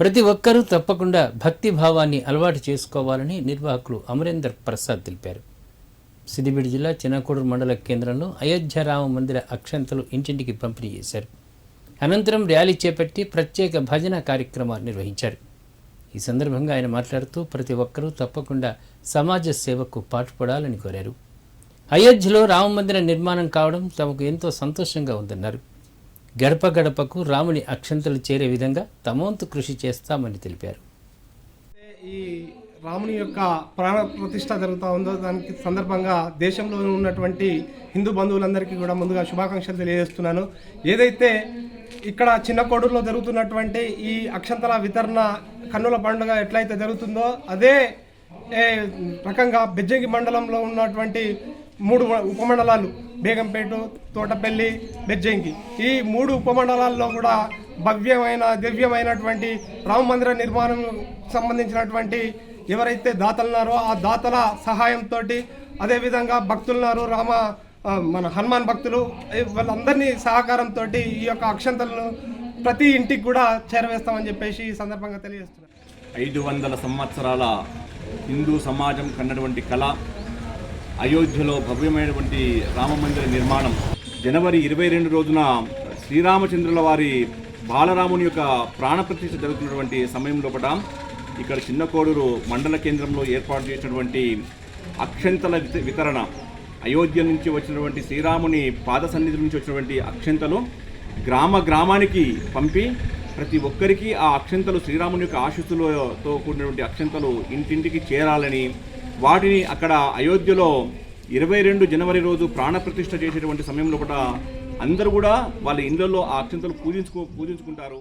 ప్రతి ఒక్కరూ తప్పకుండా భక్తి భావాన్ని అలవాటు చేసుకోవాలని నిర్వాహకులు అమరేందర్ ప్రసాద్ తెలిపారు. సిద్దిపేట జిల్లా చిన్నకోడూరు మండల కేంద్రంలో అయోధ్య రామ మందిర అక్షంతలు ఇంటింటికి పంపిణీ చేశారు. అనంతరం ర్యాలీ చేపట్టి ప్రత్యేక భజన కార్యక్రమాన్ని నిర్వహించారు. ఈ సందర్భంగా ఆయన మాట్లాడుతూ ప్రతి ఒక్కరూ తప్పకుండా సమాజ సేవకు పాటుపడాలని కోరారు. అయోధ్యలో రామ మందిర నిర్మాణం కావడం తమకు ఎంతో సంతోషంగా ఉందన్నారు. గడప గడపకు రాముని అక్షంతలు చేరే విధంగా తమవంతు కృషి చేస్తామని తెలిపారు. ఈ రాముని యొక్క ప్రాణ ప్రతిష్ట జరుగుతూ ఉందో దానికి సందర్భంగా దేశంలో ఉన్నటువంటి హిందూ బంధువులందరికీ కూడా ముందుగా శుభాకాంక్షలు తెలియజేస్తున్నాను. ఏదైతే ఇక్కడ చిన్న కోడూరులో జరుగుతున్నటువంటి ఈ అక్షంతల వితరణ కన్నుల పండుగ ఎట్లయితే జరుగుతుందో అదే రకంగా బెజ్జంగి మండలంలో ఉన్నటువంటి మూడు ఉపమండలాలు బేగంపేట తోటపల్లి బెజ్జంకి. ఈ మూడు ఉపమండలాల్లో కూడా భవ్యమైన దివ్యమైనటువంటి రామ మందిర నిర్మాణం సంబంధించినటువంటి ఎవరైతే దాతలున్నారో ఆ దాతల సహాయంతో అదేవిధంగా భక్తులున్నారు రామ మన హనుమాన్ భక్తులు. వాళ్ళందరినీ సహకారంతో ఈ యొక్క అక్షంతలను ప్రతి ఇంటికి కూడా చేరవేస్తామని చెప్పేసి ఈ సందర్భంగా తెలియజేస్తున్నారు. ఐదు వందల సంవత్సరాల హిందూ సమాజం కన్నటువంటి కళ అయోధ్యలో భవ్యమైనటువంటి రామమందిర నిర్మాణం. జనవరి ఇరవై రెండు రోజున శ్రీరామచంద్రుల వారి బాలరాముని యొక్క ప్రాణప్రతిష్ఠ జరుగుతున్నటువంటి సమయం లోపల ఇక్కడ చిన్న కోడూరు మండల కేంద్రంలో ఏర్పాటు చేసినటువంటి అక్షంతల వితరణ అయోధ్య నుంచి వచ్చినటువంటి శ్రీరాముని పాద సన్నిధి నుంచి వచ్చినటువంటి అక్షంతలు గ్రామ గ్రామానికి పంపి ప్రతి ఒక్కరికి ఆ అక్షంతలు శ్రీరాముని యొక్క ఆశీస్సులతో కూడినటువంటి అక్షంతలు ఇంటింటికి చేరాలని వాటిని అక్కడ అయోధ్యలో ఇరవై రెండు జనవరి రోజు ప్రాణప్రతిష్ఠ చేసేటువంటి సమయంలో కూడా అందరూ కూడా వాళ్ళ ఇండ్లలో ఆ అక్షంతలు పూజించుకో పూజించుకుంటారు.